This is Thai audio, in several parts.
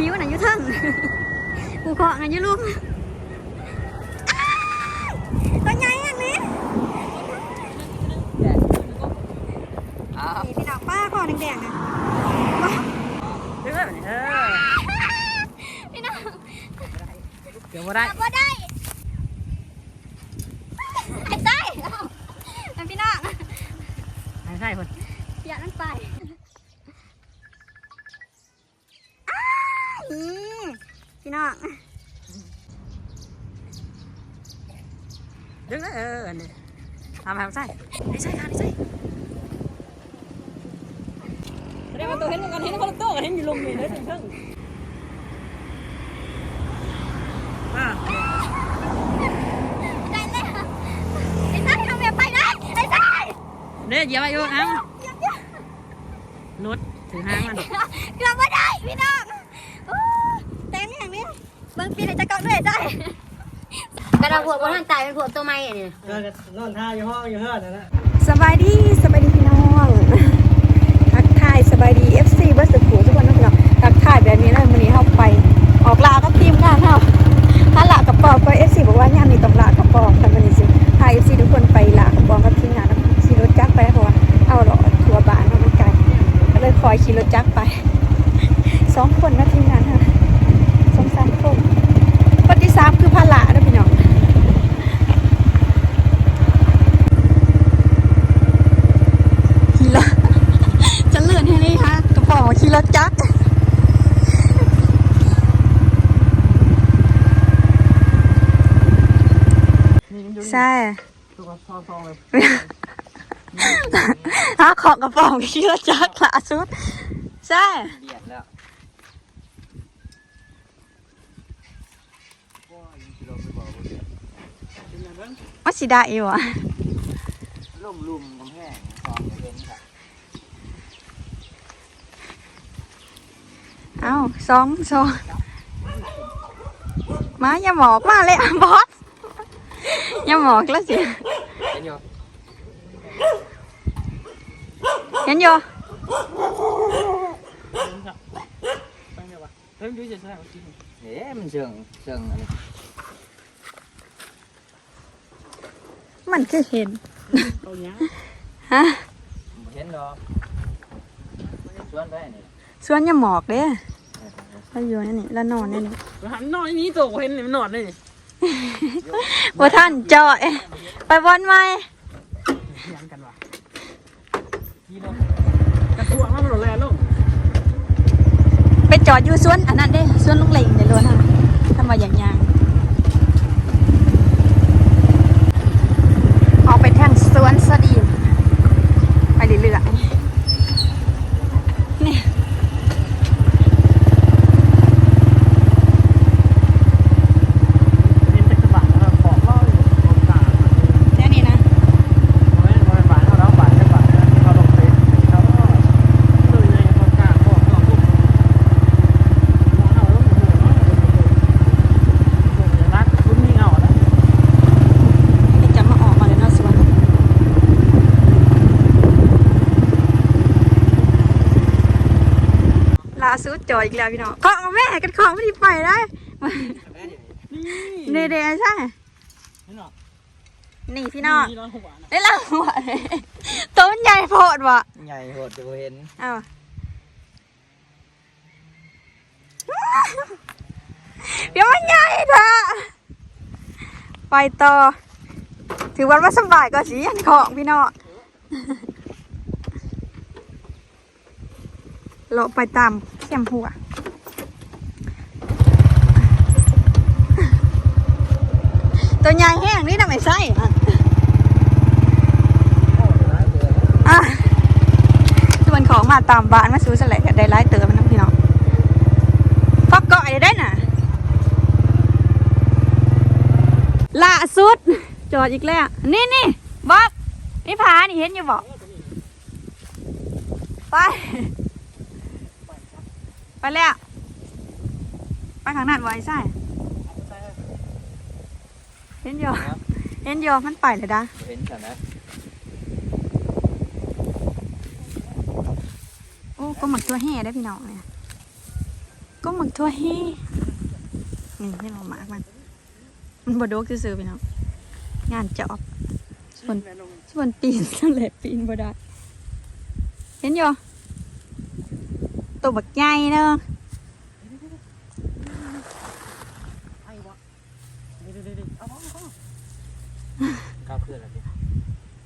ฟิวน่ะอยู่เทั้งกูเคาะกันอยู่ลุงอ้ายตัวใหญ่อันนี้อ้าวนี่พี่น้องป้าคอแดงๆนะว้าเด้อเออพี่น้องเดี๋ยวบ่ได้ จับบ่ได้ไอ้ไส้เอาพี่น้อง ไม่ใช่คน อย่านั่นไปอ้ายอืมพี่น้อง เด้อเอออันนี้ทำให้มันใช่ไม่ใช่ค่ะไม่ใช่แสดงว่าตัวเห็นกันเห็นคนละตัวกันเห็นอยู่ลมนี่เลยถึงเพิ่งอ่า ได้เลยไอ้ไส้ทำแบบไปได้ไอ้ไส้ เด้ อเหยียบไปอยู่น้ำนุดถือหางมันเกือบไม่ได้พี่น้องโอ้ยแต่นี่อย่างนี้เบิ่งปีไหนจะเกาะด้วยไอ้ไส้กระดาษหัวบนท่านตายเป็นหัวตัวไม้อันนี้เออนอนท่าอยู่ห้องอยู่เฮือนนั่นแหละสบายดีสบายดีพี่น้องทักทายสบายดี FC เบิร์สกูทุกคนนะพี่น้องทักทายแบบนี้นะวันนี้เข้าไป ออกลาก็ทีมงานเฮาถ้าละกับปองก็ FC บอกว่าย่ามนี้ต้องลากับปองแต่วันนี้สิพา FC ทุกคนไปลากับปองกับทีมงานแล้ว ขี่รถจักรไปเพราะว่าเอาหรอทัวร์บ้านเนาะมันไกลก็เลยคอยขี่รถจักรไปสองคนนะทีมงานเฮาสองสามคนคนที่สามคือพาละนะพี่น้องขี่รถจะเลื่อนให้นี่ฮะกระป๋องขี่รถจักรใช่ ฮะของกระป๋องขี่รถจักล่าสุดใช่เบียดแล้วว่าสิได้อยู่อะล่มลุมกำแพงคลองเย็นค่ะเอ้าสองสองมาอย่าหมอกมาเลยอะบอสอย่าหมอกแล้วสิ เห็นอยู่เห็นอยู่เฮ้ยดูจะใช่เอ๊ะมันเชิงเชิงอั กระตัวมันหล่นแรงลงไปจอดอยู่สวนอันนั้นเด้สวนลุงเหล่งในล้วนฮะทำมาอย่างยางออกไปทางสวนสดีมไปเรื่อยๆนี่ เห็นตะกบาแล้วบอกเล่าอยู่ตรงกลาง แค่นี้นะ ไม่ไม่บาทเท่าเราบาทแค่บาทเขาลงไปเขาก็เลยในตรงกลางบอกเราลูกเราต้องหัวรักคุณมีเงาแล้ว นี่จะมาออกมาเลยเนาะสวนล่าสุดจ อดอีกแล้วพี่น้องของเอาแม่กันของไม่ได้ไปได้นี่เดเดใช่นี่หรอนี่พี่น้องนี่ร้อนหัวนะได้ละหัวต้นใหญ่โพดวะใหญ่โหดจะบ่เห็นอ้าวเดี๋ยวมันใหญ่เถอะไปต่อ ถือวันว่าสบายก็สีอันของพี่น้องโลไปตาม เข้มหัวตัวใหญ่แห้งนี่ทำไมไส้อะอะส่วนของมาตามบ้านมาซื้อสลายได้ร้ายเติมนนะพี่น้องฟักเกาะได้น่ะล่าสุด จอดอีกแล้ว นี่นี่บ๊อบนี่พานี่เห็นอยู่บอก ไป ไปแล้ว ไปข้างนั้นไว้ใช่เห็นอยู่เห็นอยู่มันไปเลยดะบ่เห็นสันนะโอ้ก็หมักตัวแห่ได้พี่น้องเนี่ยก็หมักทั่วแห้นี่ให้เราหมากมันมันบดกซื่อๆพี่น้องงานจอบส่วนส่วนปีนนั่นแหละปีนบ่ได้เห็นอยู่ ตัวบักใหญ่เนาะก้าวขึ้นแล้วดิ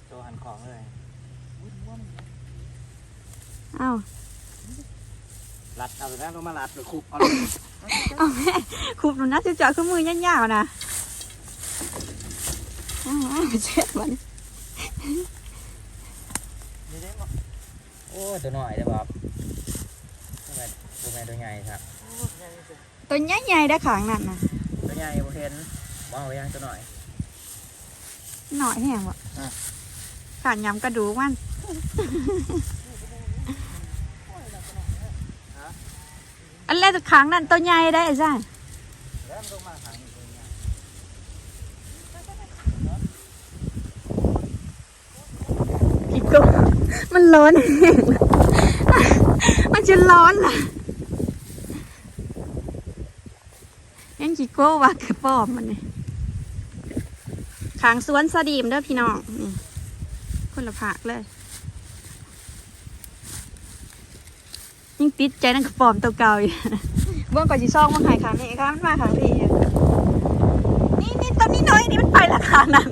โตหันของเลยเอ้ารัดเอาแล้วลงมารัดหรือคุบเอาเอาแม่คุบหนูนะจะเจาะขึ้นมือยาวๆนะเอ้าวอ้าวเช็ดมันโอ้ตัวหน่อยเด้อครับตัวใหญ่ ตัวใหญ่ตัวใหญ่ครับตัวใหญ่ๆได้ขางนั่นนะตัวใหญ่บ่เห็นมองไปยังตัวหน่อยหน่อยแห้งวะอะขาดยำกระดูกมันอันแรกตัวขางนั่นตัวใหญ่ได้จ้ะแล้วมันลงมาหางอีกตัวใหญ่พี่โก้มันร้อน มันจะร้อนล่ะยัง จิโก้วากระป๋อมมันนี่ขางสวนสดีมเด้อพี่น้องนี่คนละผักเลยยิ่งติดใจนั่นกระป๋อมตัวเก่าอยู่เบื้องก่อนจีซองมาขายขางนี่ค่ะมันมาขางพี่อยู่นี่นี่ตัวนี้น้อยนี่มันไปราคานั้น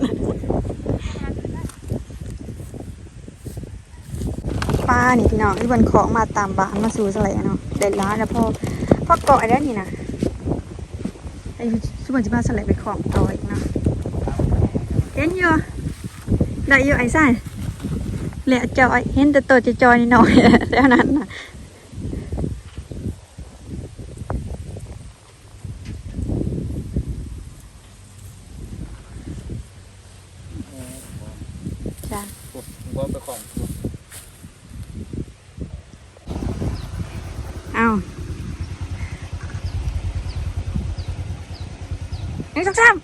ป้านี่พี่น้องที่บนของมาตามบ้านมาสู่สลายเนาะเด็ดร้านแล้วพ่อพ่อเกาะไอ้ได้นี่นะ ไอ้ชุบนจะมาสลับไปของต่ออีกเนาะเห็นอยู่ได้อยู่ไอ้สั้นแหละจอยเห็นแต่ตัวจะจอยนิดหน่อยแล้วนั้นนะจ้ะ บ่ไปของ เอาหนึ่งสองสาม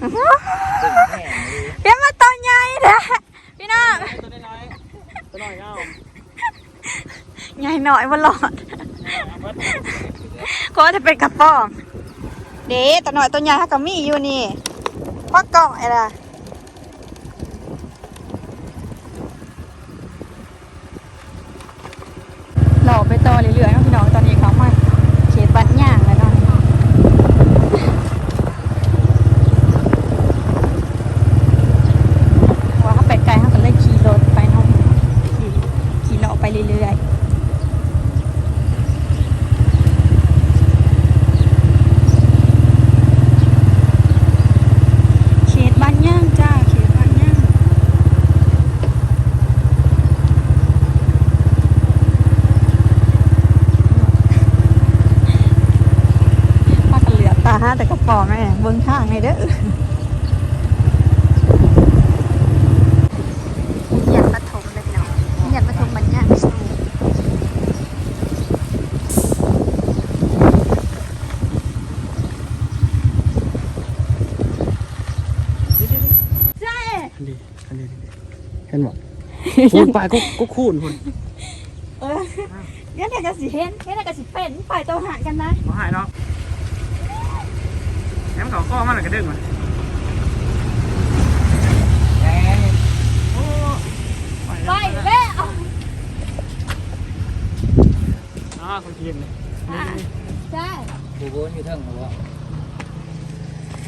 อื้อหือ ตึงแห้งเลย เดี๋ยวมาตัวใหญ่เด้อพี่น้อง ตัวน้อยตัวน้อยเอา ใหญ่หน่อยบนหลอด ก็จะเป็นกระป๋อง เด็ตัวหน่อยตัวใหญ่ถ้าก็มีอยู่นี่พักเกาะอะไรล่ะหล่อไปต่อเรื่อยๆนะพี่น้องตอนนี้เขามาเขตบ้านย่างแล้วเนาะ ว่าเขาไปไกลเขาก็เลยขี่รถไปเนาะขี่ขี่เลาะไปเรื่อยๆเขตบ้านย่างจ้าเขตบ้านย่างป้ากันเหลือตาฮะแต่กระป๋อแม่เบิ้งข้างในเด้อ อยากปฐมเลยเนาะอยากปฐมมันยากสู้ใช่ อันนี้อันนี้เห็นบ่ พูดไปก็ก็คูนพุ่นเออเดี๋ยวเนี่ยก็สิเห็นเดี๋ยวเนี่ยก็สิเป็นฝ่ายตัวหากันนะบ่หายเนาะแหมเขาข้อมันก็ดึงมาโอ้ไปแม่เอาอ่าคนกินเลยอะใช่บูโบนอยู่เทิงหรือว่า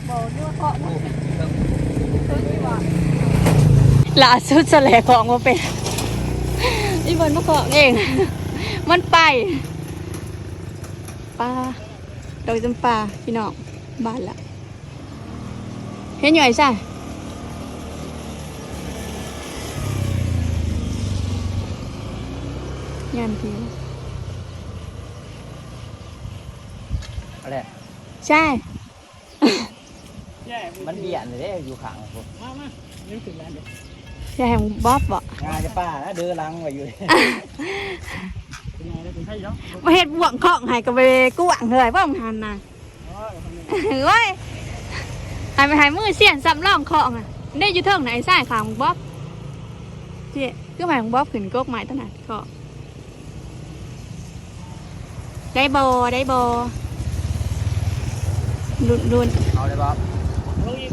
บอกด้วยเพราะนะ ล่าสุดแสลของมาเป็นอีบนมาเกาะเอง มันไปปลาดอกจำปาพี่น้องบ้านละเห็นอยู่ไอ้ซ่งานพี่อะไรใช่ มันเบียดเลยเด้อยู่ข้างผมใช่แหงบ๊อบบ่งานจะป้านะเดือลังไว้อยู่มาเฮ็ดบวงของให้ก็ไปกู้หวังเลยว่ามึงหันน่ะเฮ้ยให้ไปให้มือเสียนสำรองของอะได้อยู่เทิงไหนใส่ขางมึงบ๊อบเจ๊ก็หมายของบ๊อบขึ้นกกไม้ตั้งแต่ก็ได้บอได้บอลุนลุนเอาเลยบ๊อบ ลงอีก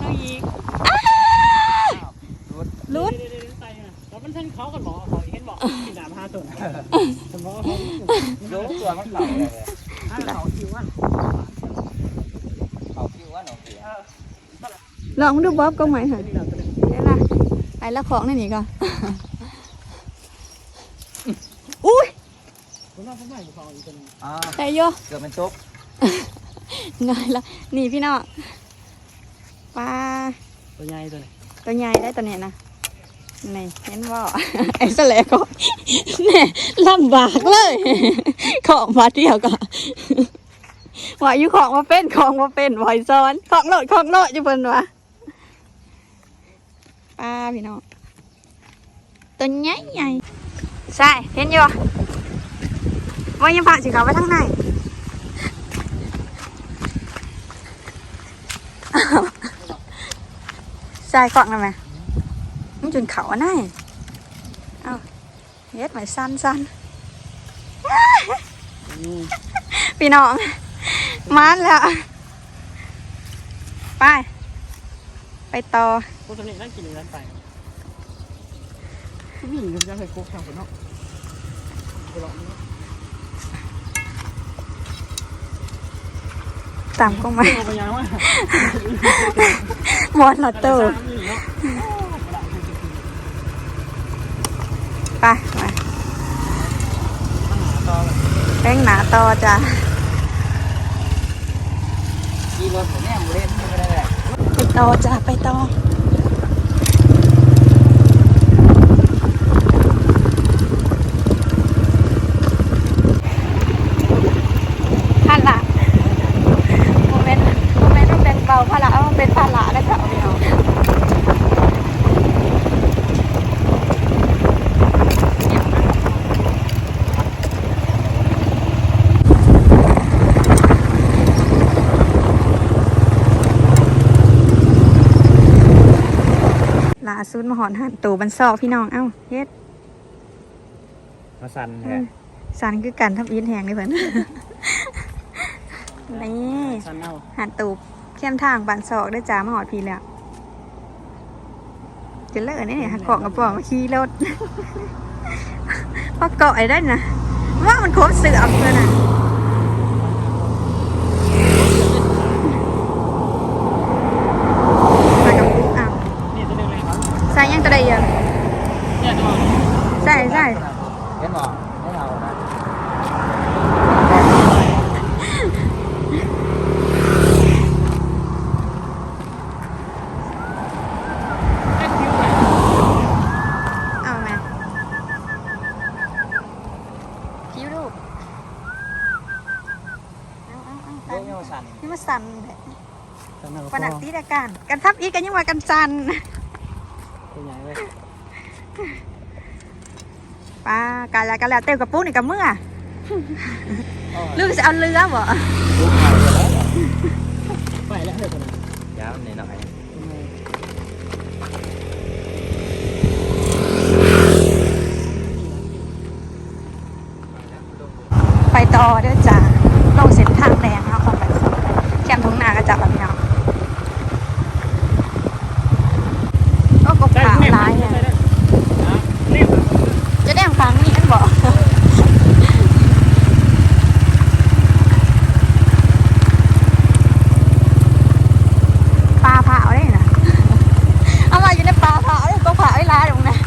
เอาอีก รุด ลุด เดี๋ยวๆๆใส่นะแล้วมันท่าน เขากันบอกเขาเห็นบอกที่หนาพาตุนผมบอกว่าเขารู้ตัวมันเข่าเลยถ้าเขาคิวว่าเขาคิวว่าหนูเสียลองดูบ๊อบก็ไหมค่ะนี่เราตัวนึงได้ละไปละของนั่นนี่ก่อนอุ้ยผมว่าผมไม่เขาอีกตัวนึงอ่าได้โยเกือบเป็นตุ๊กง่ายละนี่พี่น้องปลาตัวใหญ่ตัวนี้ตัวใหญ่ได้ตัวเนี้ยนะ นี่เห็นว่าไอ้สแลก็แน่ลำบากเลย ของมาเที่ยวก็ว่าอยู่ของมาเป็นของมาเป็นวอยซ้อนของโลดของโลดอยู่เพิ่นวะปลาพี่น้องตัวใหญ่ใหญ่ใช่เห็นอยู่ว่ายังผ่าสิเขาไปทางไหนใช่ก่องนั่นไหม มันจนเขาอันไหนเอาเฮ็ดไว้สั้นสั้นพี่น้องมานแล้ว ไป ไปต่อพวกตัวนี้นั่งกินอยู่ด้านไปวิ่งอยู่จะเคยโคกทางคนนอกไปลองดูตามก็มาเอาไปยังวะมอนลอตโไปไปแป้งหนาต่อจ้ะขี่รถผมเนี่ยมูเล่นไม่ได้เลยไปต่อจ้ะไปต่อพาละโมเมนต์โมเมนต์มันเป็นเบาพาละเอามันเป็นพาละแล้วจะเอาไปเอา ล่าสุดมาหอนหันตูบันซอกพี่น้องเอ้าเฮ็ดมาสั่นเออสันคือกันทับอินแหงเลยเพิ่นนี่สันเอาหันตูบเข้มทางบันซอกได้อจ้ามาหอดพีแล้วจะเลิกนี่เนี่ยหักเกาะกระป๋องมาขี่รถพอเกาะไอ้ได้นะว่ามันครบเสือกเลยนะไปกับปุ๊กอ้าว นี่ตัวนึงเลยครับ ใส่ยังตัวใดยัง เนี่ยตัว ใส่ใส่ เห็นบอกไม่เอานะ แค่คิวไหน เอาไหมคิ้วลูกเอาเอาเอา เรื่องนี้มาสั่น นี่มาสั่นแหละ สันเอา ปนักตีดาการกันทับ อีกกันยังว่ากันสันตัวใหญ่เลยปลากันแล้วกันแล้วเต็มกระปุกนี่กับเมื่อลูกจะเอาเรือบ่ไปแล้วเดี๋ยวตัวนึงยาวนิดหน่อยไปต่อเด้อจ้าลงเส้นทางแรงเนาะของไปแคมทงนาก็จับแบบนี้เนาะก็กบขาหลายเนี่ย รีบ จะได้ฟังนี่อันบอกปลาเผาได้นะ เอามาอยู่ในปลาเผาเลยก็เผาไอ้ร้ายตรงนั้น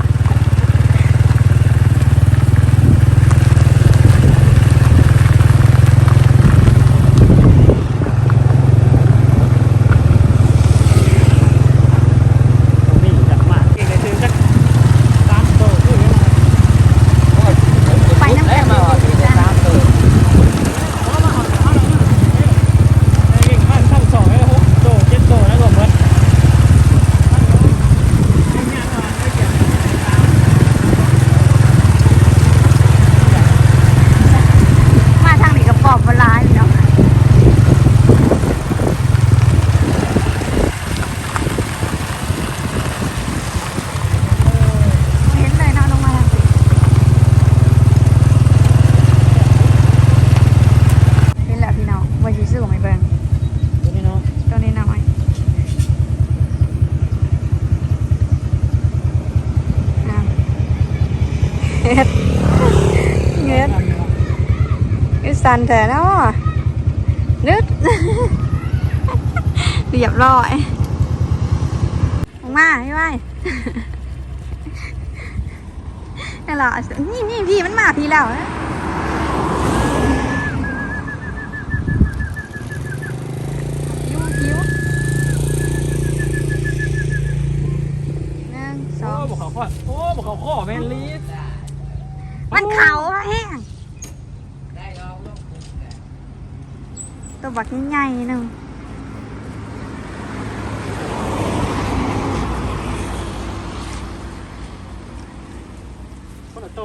เงี้ยคือสันแต่เนาะนึดเรียบร้อยออกมาพี่ไว้นี่เหรอนี่นี่พี่มันมาพี่แล้วนะคิ้วคิ้วหนึ่งสโอ้บอกเขาข้อโอ้บอกเขาข้อแมนลีส มันเขาอะแห้งตัวบักใหญ่ๆหนึ่งคนละโต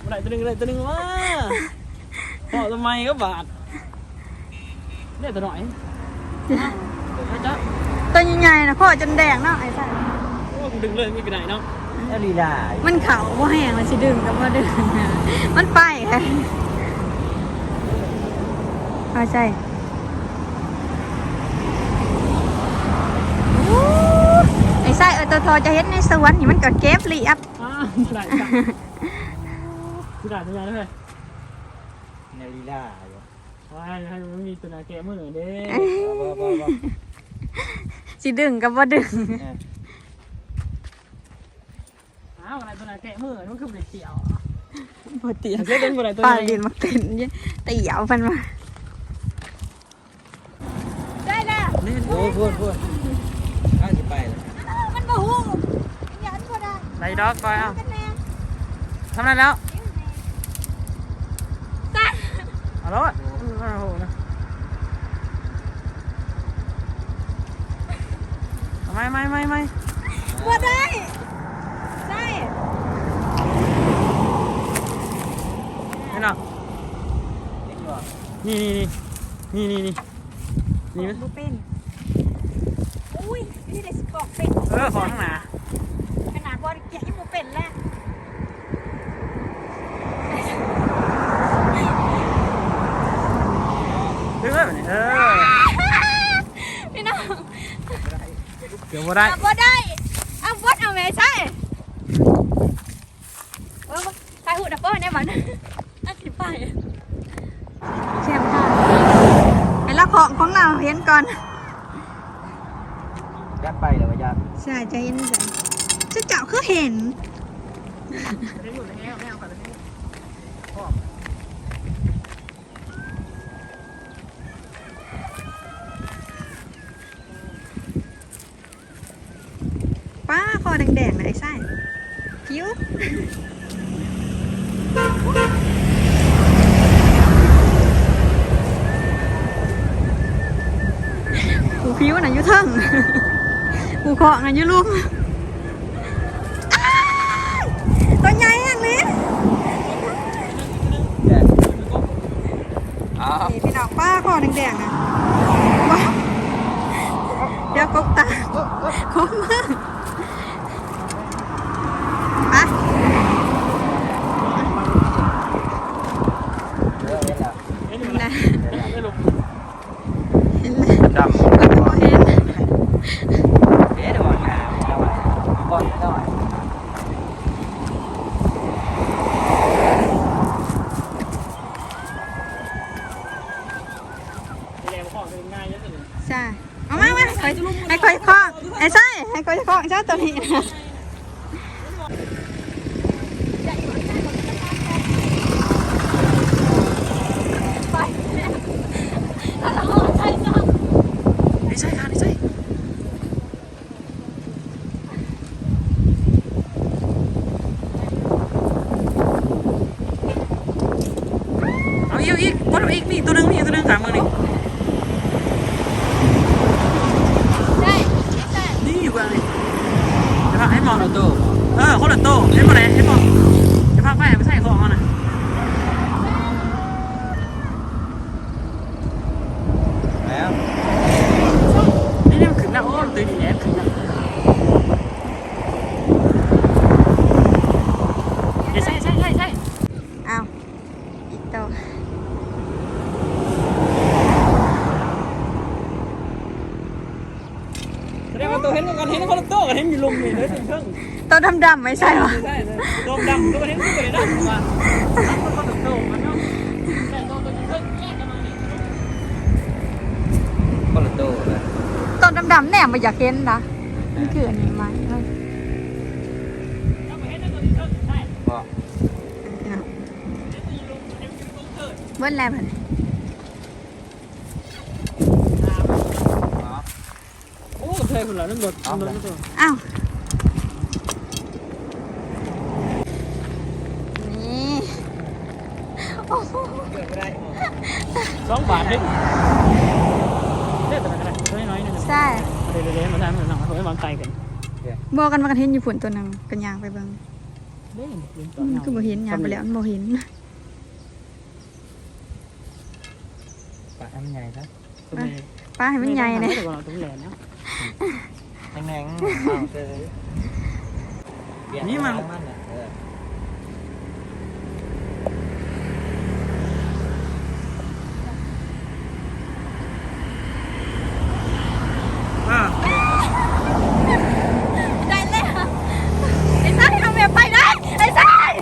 เมื่อไหร่ตัวหนึงเลยตัวหนึงว่าพอทำไมก็บาดเนี่ยตัวหน่อยนะจ๊ะตัวใหญ่ๆนะพ่อจนแดงเนาะไอ้ใส่โอ้ดึงเลยไม่ไปไหนเนาะ แอลีลามันเขาว่าแห้งมันสิดึงกับว่าดึงมันไปค่ะเอาใจอู้ไอ้ไส้เออตัวทอจะเห็นในสวนนี่มันก็เก็บเรียบอ้าวไม่ได้จ้ะไม่ได้ตัวใหญ่เลยแอลีลาอยู่ว้ายให้มันมีตัวหนาแกมือเด้บ่บ่บ่สิดึงกับว่าดึงอ้าวอะไรตัวหนาแกมือมันคือเด็กเกี่ยวปกติเจ๊เป็นอะไรตัวปลาใหญ่ดินมาเป็นเนี่ยตีเหยาวมันมาได้แล้วนี่โอ้พูดพูดข้าจะไปเลยมันบ่ฮู้ยันบ่ได้ไรดอกไปเอากันแน่ทำนั้นแล้วจ้าเอาแล้วอะโอ้โหนะไม่ไม่ไม่ไม่บ่ได้ได้ นี่เนาะ นี่นี่นี่นี่นี่นี่นี่บ่เป็น อุ้ยนี่ได้สิบอกเป็นเออขอข้างหน้าขนาดบ่ได้เกะยังบ่เป็นแล้วดึงเลยแบบนี้เออพี่น้องเดี๋ยวบ่ได้ เอาบ่ได้เอาบดเอาแม่ใช่เออใส่หูดับเบิ้ลเนี่ยมันอันสิไป แชมป์ค่ะไอ้ละของของเราเห็นก่อน ยักไปเลยวะยักใช่จะเห็นจะจะเจ้าคือเห็นป้าคอแดงๆนะไอ้ไส้ผิว เทิงหูเคาะน่ะอยุลุมอ้ายตัวใหญ่อย่างนี้อ้าวนี่พี่น้องป้าคอแดงๆนะว้าวเดี๋ยวกบตาคบมือไป เลิกเล่นแล้ว เห็นไหม นะ ไม่ลง เห็นไหม ดำ มันก็บ่เห็น เอ๊ะเดี๋ยวก่อนนะเอาไว้ก่อนเอาไว้ แรงของเป็นง่ายเยอะเลย ใช่เอามามาคอยให้คอยคล้องไอ้ใช่ให้คอยคล้องใช่ ตัวนี้ ดำดำไม่ใช่หรอตัวดำตัวนี้ตัวนี้ดำว่ะตอนดำๆแนมมาอยากเห็นนะมันคืออะนไหมเบิ้ลแลบเลโอ้เธคนละนั่หมดอ้าว สองบาทเองเด็ดแต่ละน้อยน้อยนึงใช่เดี๋ยวเดี๋ยวมาทำเหมือนหนังเขาไม่วางไกลกันบอกกันว่ากันเห็นอยู่ผุนตัวหนึ่งกันยางไปเบิ่งเด้งอืมคือบ่เห็นยางไปแล้วมันบ่เห็นปะให้มันใหญ่ครับป้าให้มันใหญ่เลยตรงแหลมนะแหงๆเอาเจอเปลี่ยนี่มัน ทางมันน่ะเออ อ่า ได้เลยไอ้ซ่ายทำแบบไปได้ไอ้ซ่าย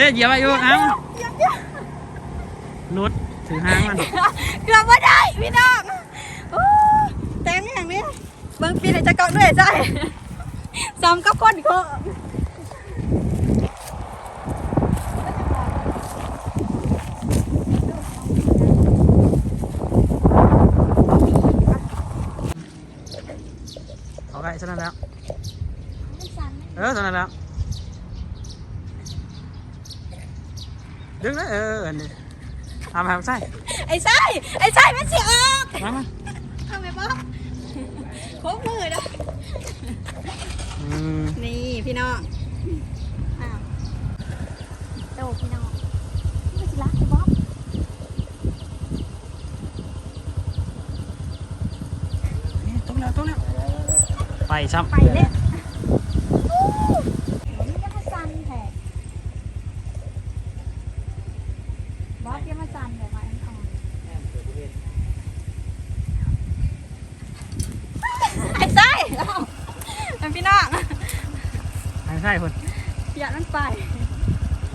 เด้เหยียบอายุเอ้ารถถือห้างมันเกือบว่าได้พี่น้องแต่งอย่างนี้เบิ้งปีนจะเกาะด้วยไอ้ซ่ายซ้ำกับคนเขาไปเท่านั้นแล้วเออเท่านั้นแล้ว ดึงเลยเอออันนี้ทำให้มันใส่ไอ้ซ่ายไอ้ซ่ายมันเสียออกมามาทำไมบ้างโค้งมือนะอืมนี่พี่น้องอ้าวโตพี่น้องนี่สิรักบ๊อบนี่ตรงแล้วตรงแล้วไปซ้ำไปเลยนี่ยังมาสั่นแท้บ๊อบยังมาสั่นเลยมาอันทองไอ้ไส้เอ้าเป็นพี่น้อง ให้ใช่คน อย่ามันไป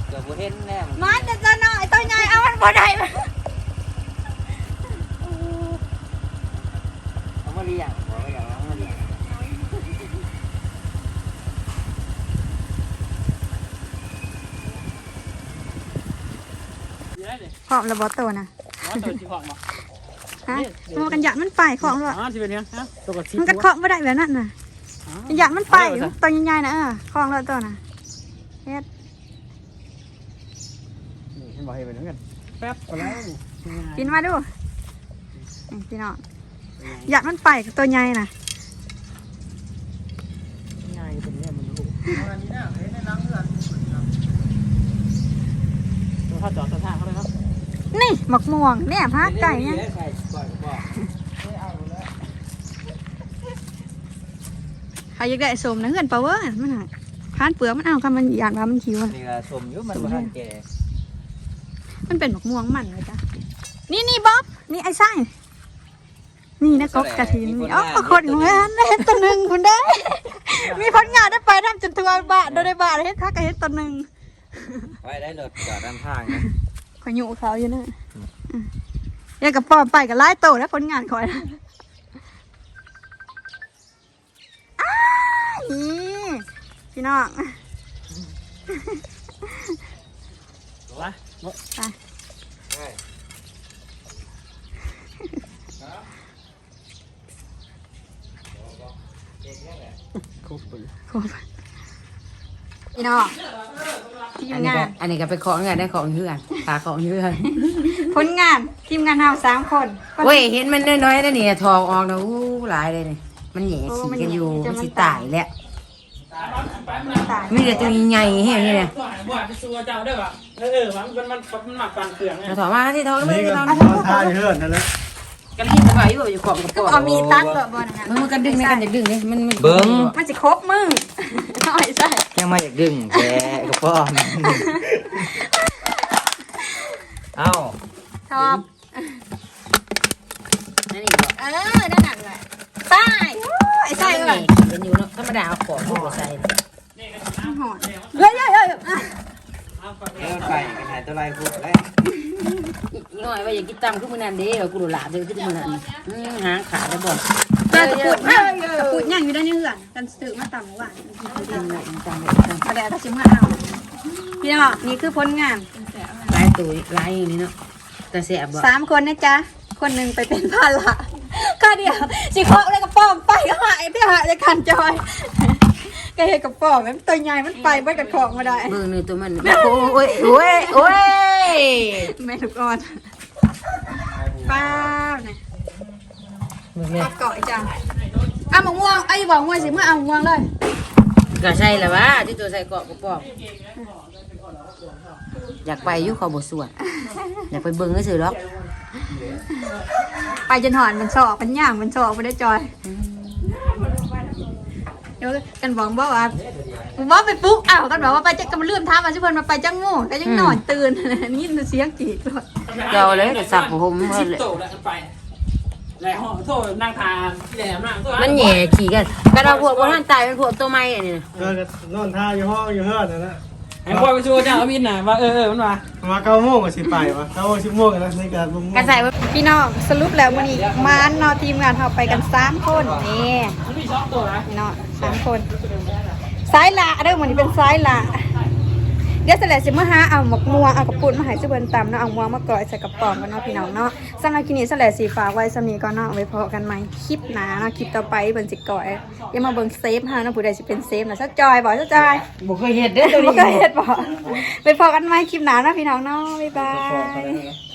เกือบบ่เห็นแล้ว มันจะจะน้อยตัวใหญ่เอามันบ่ได้มัน เอามาเลี้ยงบอกว่าอย่างเอามาเลี้ยงเดี๋ยวได้เลยของระบอตัวนะว่าตัวที่ของบ่ฮะมันกันหยาดมันไปของด้วยอ๋อที่เป็นเนี้ยฮะตัวกับชีมันกันเคาะไม่ได้แบบนั้นน่ะหยาดมันไปตัวใหญ่ๆนะเออของเลยตัวน่ะเฮ็ดนี่เห็นบอกให้เป็นเหมือนกันแป๊บไปแล้วกินมาดูนี่พี่น้อง หยาดมันไปตัวใหญ่น่ะง่ายเป็นเนี่ยมันลูกตัวข้าจอดสถานเขาเลยเนาะนี่หมกม่วงเนี่ยพาไก่เนี่ยใส่ก่อนบ่ใครอยากได้สมนะเงินเปล่าเว้ยมันหาพานเปลือกมันเอาคำมันหยาดว่ามันคิวอะนี่ก็ชมอยู่มันบ่ทันแก่มันเป็นหมกม่วงมันเลยจ้ะนี่นี่บ๊อบนี่ไอ้ไส้ นี่นะกบกระถินนี่อ๋อคนของงานเฮ็ดตัวหนึ่งคุณได้ มีผลงานได้ไปทำจนทัวร์บาทโดยได้บาทเฮ็ดทักกับเฮ็ดตัวหนึ่งไว้ได้รถจอดด้านข้างนะขอยอยู่เขาอยู่นะอืมเดี๋ยวกับปอมไปกับไล่โตแล้วผลงานคอยนะอ้ายนี่พี่น้องวะ ครบเลยครบพี่น้องทีมอันนี้งาก็นอันนี้ก็ไปของงานได้ของเฮือนพาของเฮือนผลงานทีมงานเราสามคนเว้ยเห็นมันน้อยๆแล้วนี่ทองออกนะอู้หลายเลยนี่มันแหย่สีกันอยู่มันสิตายแล้วตายมีแต่ตัวใหญ่ๆเฮ้ยนี่เนี่ยบ่ายบ่ายไปซัวเจ้าได้ป่ะเออเออมันมันมันมันหมักปั่นเกลืองไงเราถามว่าที่ทองแล้วมันที่ทองท่าเฮือนนั่นแหละ กันที่สบายอยู่อยู่ของกับก็ก่อนเอามีตัดแบบบอลนะมันกันดึงไม่กันจะดึงเลยมันมันมันจะครบมึงเอาไอ้ใส่ยังมาอยากดึงแกกับพ่อมเอ้าชอบนั่นอีกเออนั่นน่ะเลยใส่ไอ้ใส่เลยเห็นอยู่เนาะธรรมดาเอาของหัวใส่หอดเฮ้ยเฮ้ยเฮ้ยอะ เดินไปกันหายตัวไรพูดแล้อีหน่อยว่าอย่ากินตำคือมื้อนันเด้อกูโดนหลาบเด้อคือมื้อนันอืมหางขาได้บ่ตากระปุดย่ากระปุดย่างอยู่ด้านนี้เหือนกันซื้อมาต่ำหวานจำได้จำได้จำกระแดดก็ชิมมาเอาพี่น้องนี่คือผลงานลายตัวหลายอย่างนี้เนาะแต่แซ่บบ่สามคนนะจ๊ะคนหนึ่งไปเป็นพาละก็เดียวสิเคาะเลยกระป๋อมไปก็หายที่หายเลยกันจอย ก็เห็นกระป๋อมมันตัวใหญ่มันไปไม่กระของมาได้เบิ่งนี่ตัวมันโอ้ยโอ้ยโอ้ยแม่ถูกอ่อนป้าบเนี่ยเบิ่งแม่เกาะจังเอาหมกม่วงไอ้บอกม่วงสิเมื่อเอาหมกม่วงเลยก็ใช่แล้ววะที่ตัวใส่เกาะกระป๋องอยากไปอยู่เขาบ่สวดอยากไปเบิ่งก็ซื่อหรอกไปจนหอนมันชอกมันย่างมันชอกมันได้จอย เดี๋ยวกันบอกบอกว่าบอกไปปุ๊กอ้าวกันบอกว่าไปจะกำลังเลื่อมท้ามาชิเพิ่นมาไปจังโง่ก็ยังนอนตื่นนี่เสียงกรีดเลยเกาเลยก็สักผมเพิ่นเลยโตแล้วกันไปไหนห้องโทษนั่งทานที่แหลมนั่งโทษมันแหย่ขี่กันกระดาพวกบ่ทันตายเป็นพวกตัวใหม่อันนี้นะเออก็นอนท่าอยู่ห้องอยู่เฮือนนั่นนะ ไอ้พ่อไปชูเจ้าอาวินน่ะว่าเออเออมันมามาเก้าโมงก็สิไปวะเก้าโมงสิบโมงกันแล้วในการบุ้งกันใส่ว่าพี่น้องสรุปแล้ววันนี้มาอันเนอทีมงานเราไปกันสามคนนี่มันมีช่องตัวนะพี่น้องสามคนซ้ายละเด้อวันนี้เป็นซ้ายละ เดี๋ยวเสร็จแล้วสิมาหาเอาหมกม่วงเอากระปุนมาให้ซิเบินตำเนาะเอาม่วงมากรอยใส่กระป๋องกันเนาะพี่น้องเนาะสำหรับคลิปนี้เสร็จแล้วสีฝากไว้สำนีก็เนาะเอาไว้พอกันไหมคลิปหนาเนาะคลิปต่อไปเบิ่นสิก่อยอย่ามาเบิ่งเซฟฮะเนาะผู้ใดสิเป็นเซฟนะสักจอยบอกสักจอยบ่เคยเฮ็ดเด้อตัวบ่นี้เคยเฮ็ดบ่ไปพอกันไหมคลิปหนาเนาะพี่น้องเนาะบ๊ายบายบอกไปแล้ว